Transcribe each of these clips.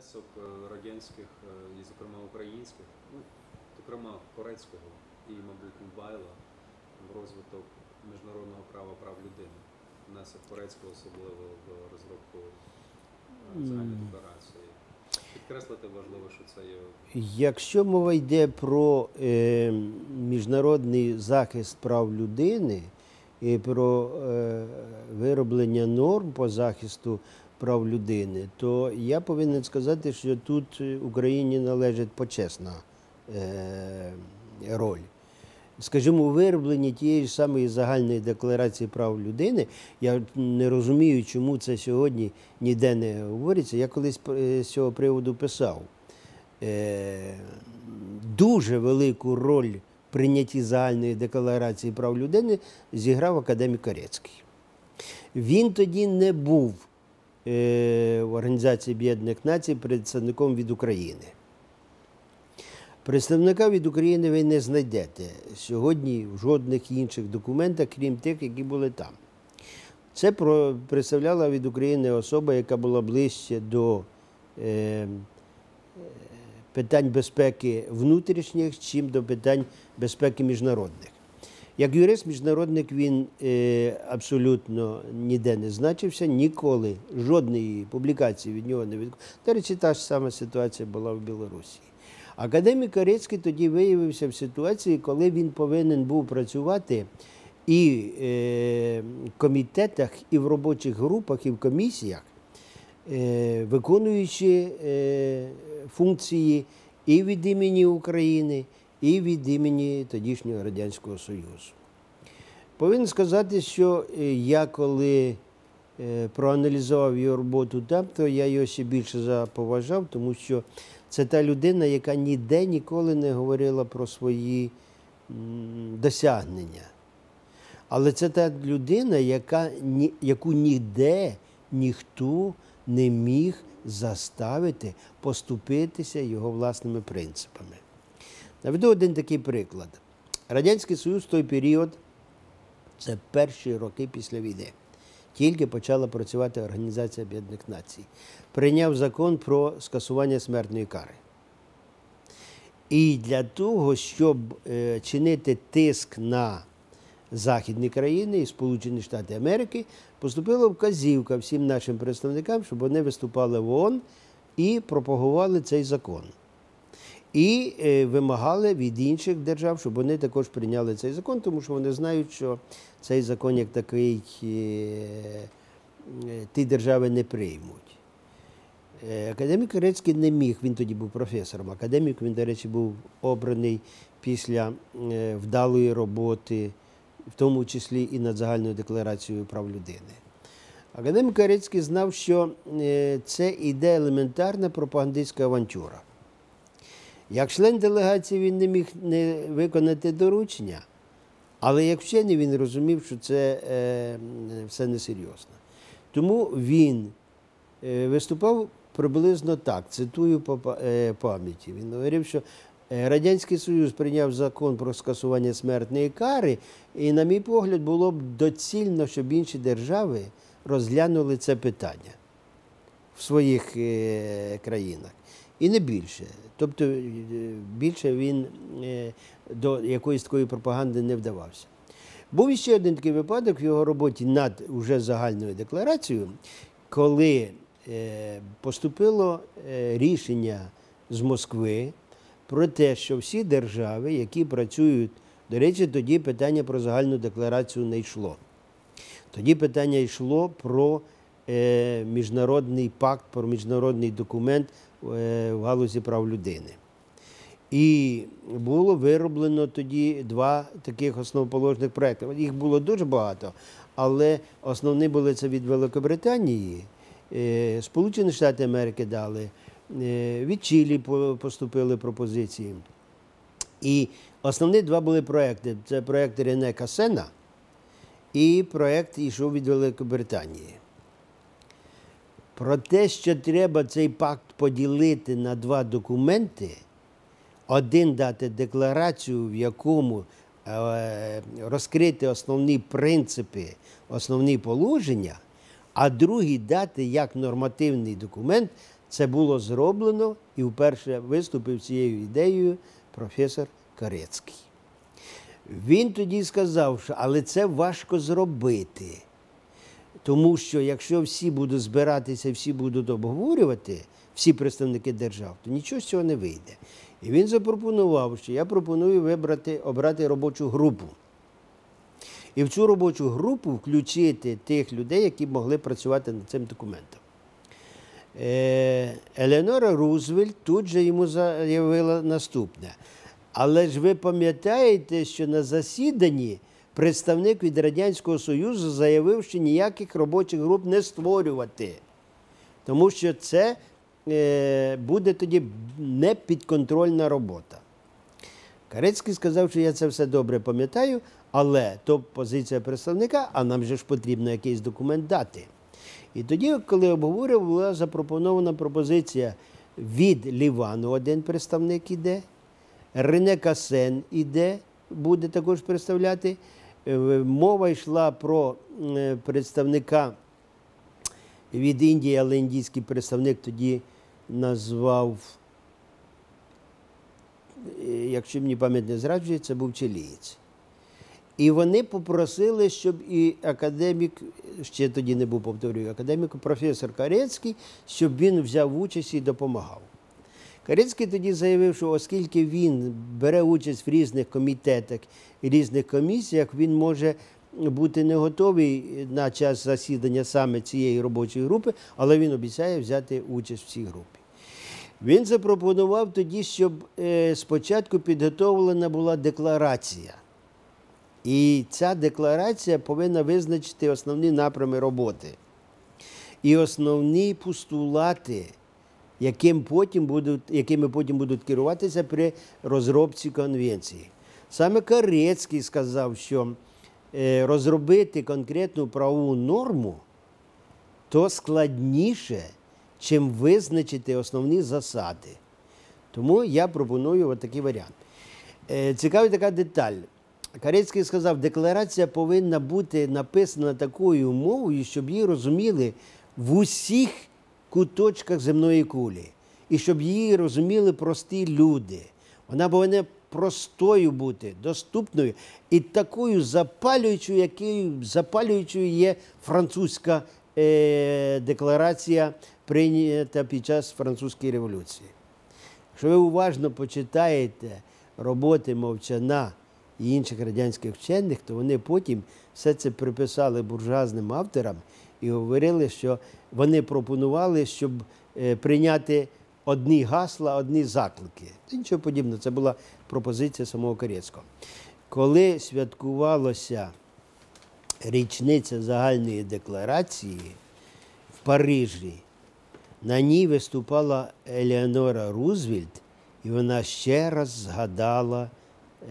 внесок е, радянських е, і, зокрема, українських, ну, зокрема, турецького і, мабуть, Байла в розвиток міжнародного права прав людини. Внесок турецького особливо в розробку е, загальної декларації. Підкреслити важливо, що це є Якщо мова йде про е, міжнародний захист прав людини і про е, вироблення норм по захисту прав людини, то я повинен сказати, що тут Україні належить почесна е, роль. Скажімо, у виробленні тієї ж самої загальної декларації прав людини, я не розумію, чому це сьогодні ніде не говориться. Я колись е, з цього приводу писав. Е, дуже велику роль в прийнятті загальної декларації прав людини зіграв академік Корецький. Він тоді не був в Організації Об'єднаних Націй представником від України. Представника від України ви не знайдете сьогодні в жодних інших документах, крім тих, які були там. Це представляла від України особа, яка була ближче до е, питань безпеки внутрішніх, чим до питань безпеки міжнародних. Як юрист міжнародник він е, абсолютно ніде не значився, ніколи жодної публікації від нього не від... До речі, та ж сама ситуація була в Білорусі. Академік Корецький тоді виявився в ситуації, коли він повинен був працювати і е, в комітетах, і в робочих групах, і в комісіях, е, виконуючи функції і від імені України, і від імені тодішнього Радянського Союзу. Повинен сказати, що е, я коли е, проаналізував його роботу там, то я його ще більше заповажав, тому що це та людина, яка ніде ніколи не говорила про свої досягнення. Але це та людина, яка, яку ніде ніхто не міг заставити поступитися його власними принципами. Наведу один такий приклад. Радянський Союз в той період, це перші роки після війни, тільки почала працювати Організація Об'єднаних Націй, прийняв закон про скасування смертної кари. І для того, щоб е, чинити тиск на західні країни і Сполучені Штати Америки, поступила вказівка всім нашим представникам, щоб вони виступали в ООН і пропагували цей закон. І е, вимагали від інших держав, щоб вони також прийняли цей закон, тому що вони знають, що цей закон як такий е, е, ті держави не приймуть. Академік Корецький не міг, він тоді був професором. Академік, він, до речі, був обраний після вдалої роботи, в тому числі і над загальною декларацією прав людини. Академік Корецький знав, що це іде елементарна пропагандистська авантюра. Як член делегації він не міг не виконати доручення, але як вчений він розумів, що це е, все несерйозно. Тому він е, виступав приблизно так, цитую по е, пам'яті. Він говорив, що е, Радянський Союз прийняв закон про скасування смертної кари, і, на мій погляд, було б доцільно, щоб інші держави розглянули це питання в своїх країнах. І не більше. Тобто е, більше він е, до якоїсь такої пропаганди не вдавався. Був іще один такий випадок в його роботі над уже загальною декларацією, коли е, поступило рішення з Москви про те, що всі держави, які працюють, до речі, тоді питання про загальну декларацію не йшло. Тоді питання йшло про міжнародний пакт, про міжнародний документ в галузі прав людини. І було вироблено тоді два таких основоположних проекти. Їх було дуже багато, але основні були це від Великобританії, е, Сполучені Штати Америки дали, е, від Чилі поступили пропозиції. І основні два були проекти. Це проект Рене Касена і проект йшов від Великобританії. Про те, що треба цей пакт поділити на два документи, один дати декларацію, в якому е, розкрити основні принципи, основні положення, а другий дати як нормативний документ це було зроблено і вперше виступив цією ідеєю професор Карецький. Він тоді сказав, що але це важко зробити. Тому що якщо всі будуть збиратися, всі будуть обговорювати, всі представники держав, то нічого з цього не вийде. І він запропонував, що я пропоную вибрати, обрати робочу групу. І в цю робочу групу включити тих людей, які могли працювати над цим документом. Е, Елеонора Рузвельт тут же йому заявила наступне. Але ж ви пам'ятаєте, що на засіданні представник від Радянського Союзу заявив, що ніяких робочих груп не створювати, тому що це е, буде тоді непідконтрольна робота. Карецький сказав, що я це все добре пам'ятаю, але то позиція представника, а нам же ж потрібно якийсь документ дати. І тоді, коли обговорював, була запропонована пропозиція від Лівану, один представник іде, Рене Касен іде, буде також представляти. Е, Мова йшла про е, представника від Індії, але індійський представник тоді назвав, е, якщо мені пам'ять не зраджує, це був чилієць. І вони попросили, щоб і академік, ще тоді не був повторюю, академік, професор Карецький, щоб він взяв участь і допомагав. Карецький тоді заявив, що оскільки він бере участь в різних комітетах і різних комісіях, він може бути не готовий на час засідання саме цієї робочої групи, але він обіцяє взяти участь в цій групі. Він запропонував тоді, щоб е, спочатку підготовлена була декларація. І ця декларація повинна визначити основні напрями роботи і основні постулати, яким потім будуть, якими потім будуть керуватися при розробці конвенції. Саме Карецький сказав, що е, розробити конкретну правову норму то складніше, чим визначити основні засади. Тому я пропоную такий варіант. Е, Цікава така деталь. Карецький сказав, декларація повинна бути написана такою мовою, щоб її розуміли в усіх куточках земної кулі. І щоб її розуміли прості люди. Вона повинна простою бути, доступною і такою запалюючою, якою запалюючою є французька е, декларація, прийнята під час французької революції. Якщо ви уважно почитаєте роботи мовчана і інших радянських вчених, то вони потім все це приписали буржуазним авторам і говорили, що вони пропонували, щоб е, прийняти одні гасла, одні заклики. Нічого подібного, це була пропозиція самого Корецького. Коли святкувалося річниця загальної декларації в Парижі, на ній виступала Елеонора Рузвельт, і вона ще раз згадала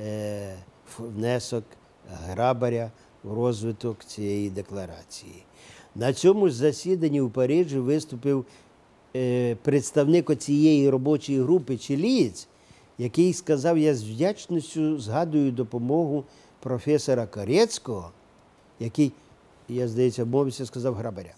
е, внесок Грабаря в розвиток цієї декларації. На цьому ж засіданні у Парижі виступив е, представник цієї робочої групи чилієць, який сказав, я з вдячністю згадую допомогу професора Корецького, який, я здається, мовився, сказав Грабаря.